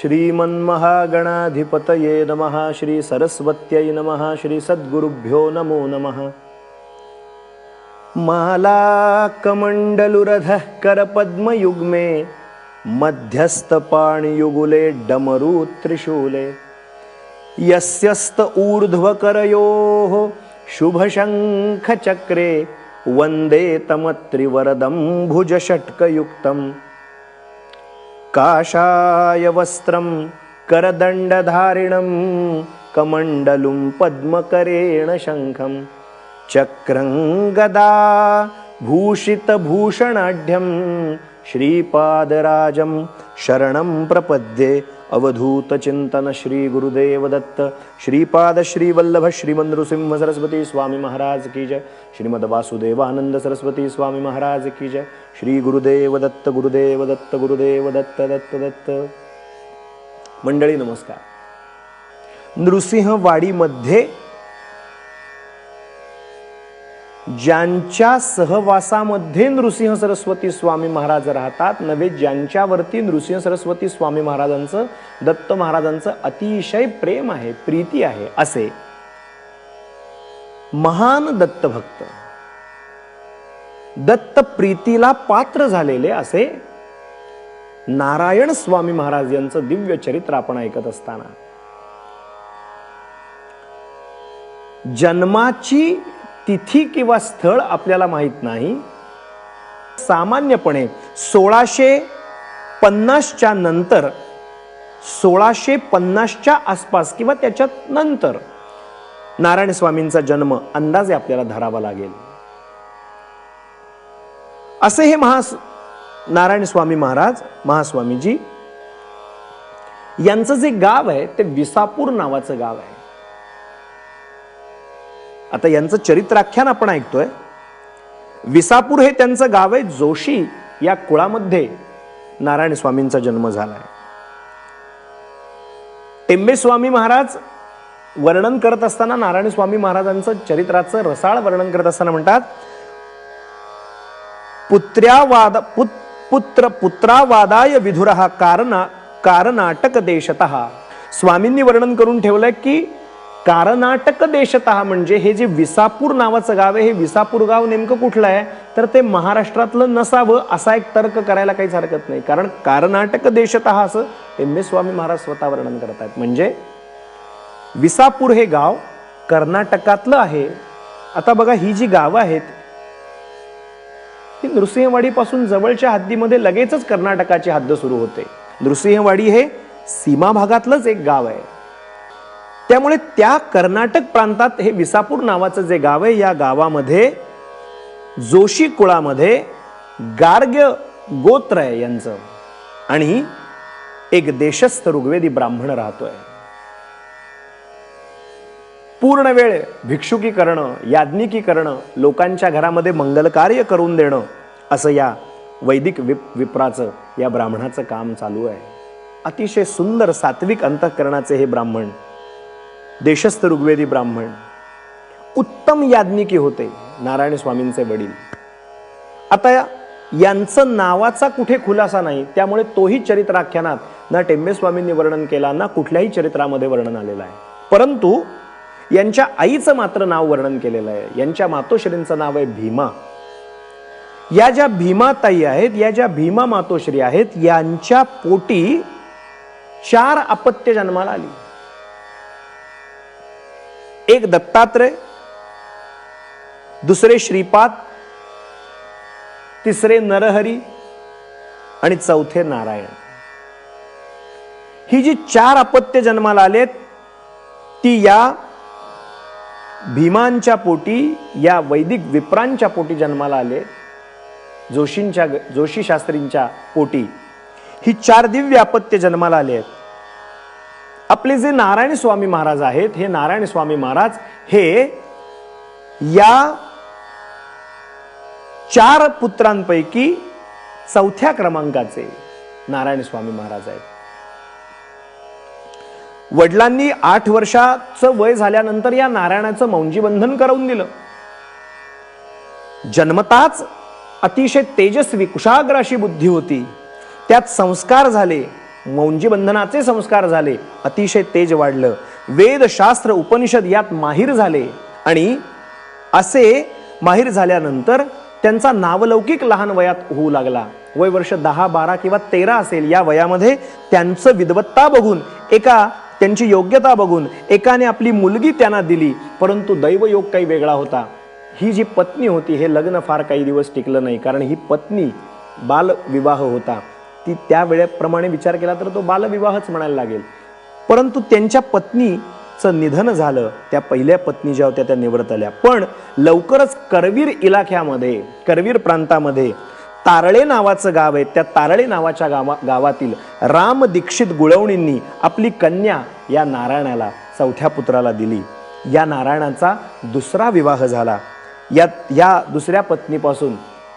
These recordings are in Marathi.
श्रीमन्महागणाधिपतये नमः श्री सरस्वत्यै नमः श्री सद्गुरुभ्यो नमो नमः। मालाकमण्डलुरधः करपद्मयुग्मे मध्यस्थपाणियुगुले डमरू त्रिशूले यस्यस्त ऊर्ध्वकरयोः शुभशङ्खचक्रे वन्दे तमत्रिवरदं भुजषट्कयुक्तम् काषाय वस्त्रं करदण्डधारिणं कमण्डलुं पद्मकरेण शङ्खं चक्रं गदा भूषितभूषणाढ्यं श्रीपादराजं शरणं प्रपद्ये अवधूतचिन्तन श्री गुरुदेव दत्त श्रीपाद श्रीवल्लभ श्रीमंद नृसिंह सरस्वती स्वामी महाराज की जय श्रीमद वासुदेवानंद सरस्वती स्वामी महाराज की जय श्री गुरुदेव दत्त गुरुदेव दत्त गुरुदेव दत्त दत्त दत्त। मंडळी नमस्कार. नृसिंहवाडीमध्ये ज्यांच्या सहवासामध्ये नृसिंह सरस्वती स्वामी महाराज राहतात नव्हे ज्यांच्यावरती नृसिंह सरस्वती स्वामी महाराजांचं दत्त महाराजांचं अतिशय प्रेम आहे प्रीती आहे असे. महान दत्तभक्त दत्त प्रीतीला पात्र झालेले असे नारायण स्वामी महाराज यांचं दिव्य चरित्र आपण ऐकत असताना. जन्माची तिथी किंवा स्थळ आपल्याला माहीत नाही. सामान्यपणे सोळाशे पन्नासच्या नंतर सोळाशे पन्नासच्या आसपास किंवा त्याच्यात नंतर नारायण स्वामींचा जन्म अंदाजे आपल्याला धरावा लागेल. असे हे महा नारायण स्वामी महाराज महास्वामीजी यांचं जे गाव आहे ते विसापूर नावाचं गाव आहे. आता यांचं चरित्राख्यान आपण ऐकतोय. विसापूर हे त्यांचं गाव आहे. जोशी या कुळामध्ये नारायण स्वामींचा जन्म झालाय. टेंबे स्वामी महाराज वर्णन करत असताना नारायण स्वामी महाराजांचं चरित्राचं रसाळ वर्णन करत असताना म्हणतात पुत्र्यावाद पुत पुत्र पुत्रावादाय विधुरहा कारणा कारनाटक देशत स्वामींनी वर्णन करून ठेवलंय की कारनाटक देशत म्हणजे हे जे विसापूर नावाचं गाव आहे हे विसापूर गाव नेमकं कुठलं आहे? तर ते महाराष्ट्रातलं नसावं असा एक तर्क करायला काहीच हरकत नाही. कारण कर्नाटक देशत असं टेंबे स्वामी महाराज स्वतः वर्णन करत आहेत म्हणजे विसापूर हे गाव कर्नाटकातलं आहे. आता बघा ही जी गावं आहेत ही नृसिंहवाडीपासून जवळच्या हद्दीमध्ये लगेचच कर्नाटकाची हद्द सुरू होते. नृसिंहवाडी हे सीमा भागातलंच एक गाव आहे. त्यामुळे त्या कर्नाटक प्रांतात हे विसापूर नावाचं जे गाव आहे या गावामध्ये जोशी कुळामध्ये गार्ग्य गोत्र आहे यांचं आणि एक देशस्थ ऋग्वेदी ब्राह्मण राहतोय. पूर्ण वेळ भिक्षुकी करणं याज्ञिकी करणं लोकांच्या घरामध्ये मंगल कार्य करून देणं असं या वैदिक विप विप्राचं या ब्राह्मणाचं काम चालू आहे. अतिशय सुंदर सात्विक अंतःकरणाचे हे ब्राह्मण देशस्थ ऋग्वेदी ब्राह्मण उत्तम याज्ञिकी होते नारायण स्वामींचे वडील. आता यांचं नावाचा कुठे खुलासा नाही त्यामुळे तोही चरित्राख्यानात ना टेंबे स्वामींनी वर्णन केला ना कुठल्याही चरित्रामध्ये वर्णन आलेलं आहे. परंतु यांच्या आईचं मात्र नाव वर्णन केलेलं आहे. यांच्या मातोश्रींचं नाव आहे भीमा. या ज्या भीमाताई आहेत या ज्या भीमा मातोश्री आहेत यांच्या पोटी चार अपत्य जन्माला आली. एक दत्तात्रय दुसरे श्रीपाद तिसरे नरहरी आणि चौथे नारायण. ही जी चार अपत्य जन्माला आलेत ती या भीमांच्या पोटी या वैदिक विप्रांच्या पोटी जन्माला आले जोशींच्या जोशी शास्त्रींच्या पोटी. ही चार दिव्य अपत्य जन्माला आले आहेत आपले जे नारायण स्वामी महाराज आहेत हे नारायण स्वामी महाराज हे या चार पुत्रांपैकी चौथ्या क्रमांकाचे नारायण स्वामी महाराज आहेत. वडिलांनी आठ वर्षाचं वय झाल्यानंतर या नारायणाचं मौंजीबंधन करून दिलं. जन्मताच अतिशय तेजस्वी कुशाग्र अशी बुद्धी होती. त्यात संस्कार झाले. मौंजी बंधनाचे संस्कार झाले. अतिशय तेज वाढलं. वेद शास्त्र उपनिषद यात माहीर झाले. आणि असे माहीर झाल्यानंतर त्यांचा नावलौकिक लहान वयात होऊ लागला. वय वर्ष दहा बारा किंवा तेरा असेल या वयामध्ये त्यांचं विद्वत्ता बघून एका त्यांची योग्यता बघून एकाने आपली मुलगी त्यांना दिली परंतु दैवयोग काही वेगळा होता. ही जी पत्नी होती हे लग्न फार काही दिवस टिकलं नाही कारण ही पत्नी बालविवाह होता. ती त्या वेळेप्रमाणे विचार केला तर तो बालविवाहच म्हणायला लागेल. परंतु त्यांच्या पत्नीचं निधन झालं. त्या पहिल्या पत्नी ज्या होत्या त्या निवृत्त पण लवकरच करवीर इलाख्यामध्ये करवीर प्रांतामध्ये तारळे नावाचं गाव आहे. त्या तारळे नावाच्या गावा गावातील राम दीक्षित गुळवणींनी आपली कन्या या नारायणाला चौथ्या पुत्राला दिली. या नारायणाचा दुसरा विवाह झाला. या या दुसऱ्या पत्नीपासून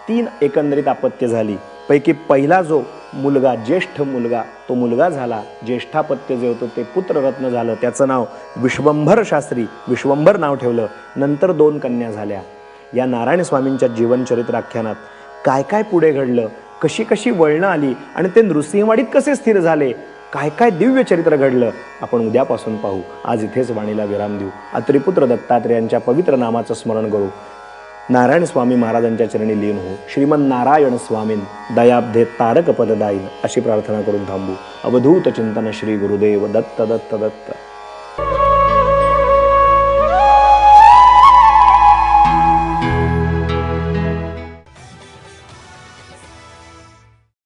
तीन एकंदरीत अपत्य झाली. पैकी पहिला जो मुलगा ज्येष्ठ मुलगा तो मुलगा झाला. ज्येष्ठापत्य जे होतं ते पुत्ररत्न झालं. त्याचं नाव विश्वंभर शास्त्री विश्वंभर नाव ठेवलं. नंतर दोन कन्या झाल्या. या नारायण स्वामींच्या जीवनचरित्राख्यानात काय काय पुढे घडलं? कशी कशी वळणं आली? आणि ते नृसिंहवाडीत कसे स्थिर झाले? काय काय दिव्य चरित्र घडलं? आपण उद्यापासून पाहू. आज इथेच वाणीला विराम देऊ. अत्रिपुत्र दत्तात्रेयांच्या पवित्र नामाचं स्मरण करू. नारायण स्वामी महाराजांच्या चरणी लीन हो. श्रीमन नारायण स्वामीन दयाब्धे तारक पददायीन अशी प्रार्थना करून थांबू. अवधूत चिंतन श्री गुरुदेव दत्त दत्त दत्त.